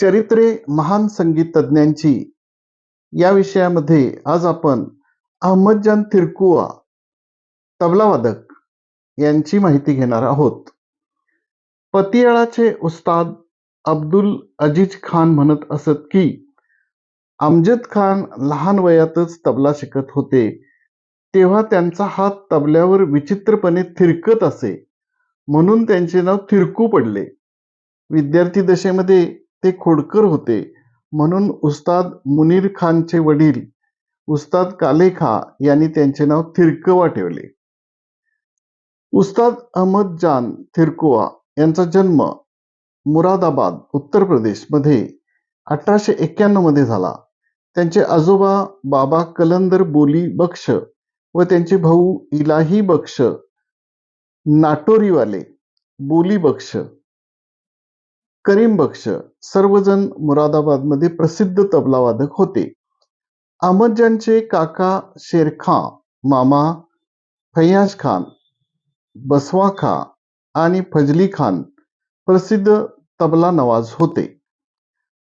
चरित्रे महान संगीत तज्ञांची या विषयामध्ये आज आपण अहमदजान तिरकुआ तबलावादक यांची माहिती घेणार आहोत. पतियाळाचे उस्ताद अब्दुल अजीज खान म्हणत असत की अमजद खान लहान वयातच तबला शिकत होते. तेव्हा त्यांचा हात तबल्यावर विचित्रपणे थिरकत असे म्हणून त्यांचे नाव थिरकू पडले. विद्यार्थी दशेमध्ये ते खोडकर होते. म्हणून उस्ताद मुनीर खानचे वडील उस्ताद कालेखा यांनी त्यांचे नाव थिरकवा ठेवले. उस्ताद अहमद जान थिरकुवा यांचा जन्म मुरादाबाद उत्तर प्रदेशमध्ये अठराशे एक्क्याण्णवमध्ये झाला. त्यांचे आजोबा बाबा कलंदर बोली बक्ष व त्यांचे भाऊ इलाही बक्ष नाटोरीवाले बोली बक्ष करीम बक्ष सर्वजण मुरादाबादमध्ये प्रसिद्ध तबलावादक होते. अहमदजांचे काका शेरखां मामा फैयाज खान बसवा खा आणि फजली खान प्रसिद्ध तबला नवाज होते.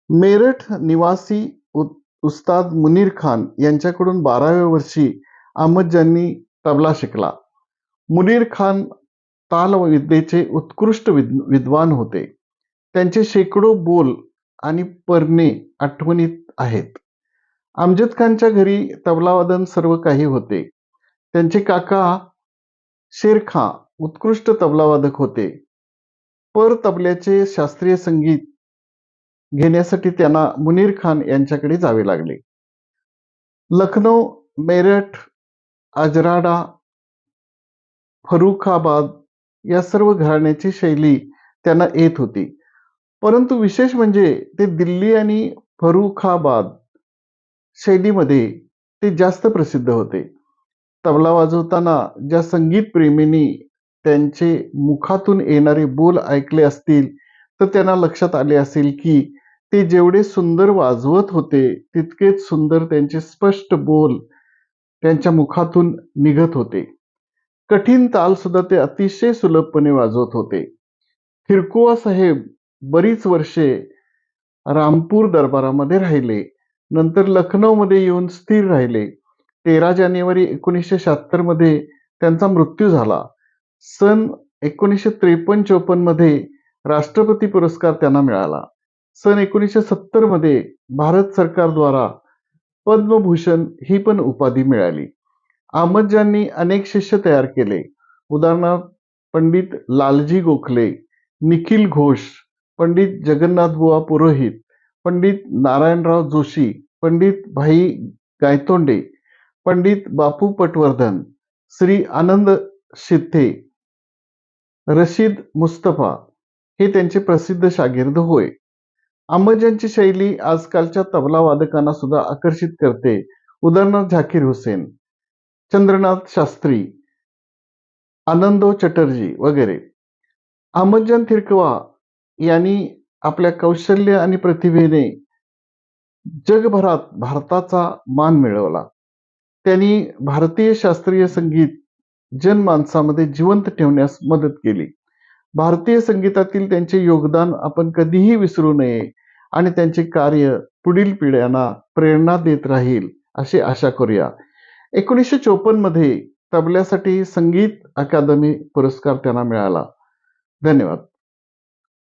मेरठ निवासी उस्ताद मुनीर खान यांच्याकडून बाराव्या वर्षी अहमदजांनी तबला शिकला. मुनीर खान तालविद्येचे उत्कृष्ट विद्वान होते. त्यांचे शेकडो बोल आणि परणे आठवणीत आहेत. अमजद खानच्या घरी तबलावादन सर्व काही होते. त्यांचे काका शेरखा उत्कृष्ट तबलावादक होते. पर तबल्याचे शास्त्रीय संगीत घेण्यासाठी त्यांना मुनीर खान यांच्याकडे जावे लागले. लखनौ मेरठ अजराडा फरुखाबाद या सर्व घराण्याची शैली त्यांना येत होती. परंतु विशेष म्हणजे ते दिल्ली आणि फरुखाबाद शैलीमध्ये ते जास्त प्रसिद्ध होते. तबला वाजवताना ज्या संगीत प्रेमींनी त्यांचे मुखातून येणारे बोल ऐकले असतील तर त्यांना लक्षात आले असेल की ते जेवढे सुंदर वाजवत होते तितकेच सुंदर त्यांचे स्पष्ट बोल त्यांच्या मुखातून निघत होते. कठीण ताल सुद्धा ते अतिशय सुलभपणे वाजवत होते. थिरकुवा साहेब बरीच वर्षे रामपूर दरबारामध्ये राहिले. नंतर लखनौमध्ये येऊन स्थिर राहिले. तेरा जानेवारी एकोणीसशे शहात्तरमध्ये त्यांचा मृत्यू झाला. सन एकोणीसशे त्रेपन्न चोपन्नमध्ये राष्ट्रपती पुरस्कार त्यांना मिळाला. सन एकोणीसशे सत्तरमध्ये भारत सरकारद्वारा पद्मभूषण ही पण उपाधी मिळाली. अहमदजांनी अनेक शिष्य तयार केले. उदाहरणार्थ पंडित लालजी गोखले निखिल घोष पंडित जगन्नाथबुवा पुरोहित पंडित नारायणराव जोशी पंडित भाई गायतोंडे पंडित बापू पटवर्धन श्री आनंद शिथे रशीद मुस्तफा हे त्यांचे प्रसिद्ध शागिर्द होय. अंबजांची शैली आजकालच्या तबला वादकांना सुद्धा आकर्षित करते. उदाहरणार्थ झाकीर हुसेन चंद्रनाथ शास्त्री आनंदो चटर्जी वगैरे. अहमदजान थिरकवा यांनी आपल्या कौशल्य आणि प्रतिभेने जगभरात भारताचा मान मिळवला. त्यांनी भारतीय शास्त्रीय संगीत जनमानसामध्ये जिवंत ठेवण्यास मदत केली. भारतीय संगीतातील त्यांचे योगदान आपण कधीही विसरू नये आणि त्यांचे कार्य पुढील पिढ्यांना प्रेरणा देत राहील अशी आशा करूया. एकोणीसशे चोपन्नमध्ये तबल्यासाठी संगीत अकादमी पुरस्कार त्यांना मिळाला. धन्यवाद.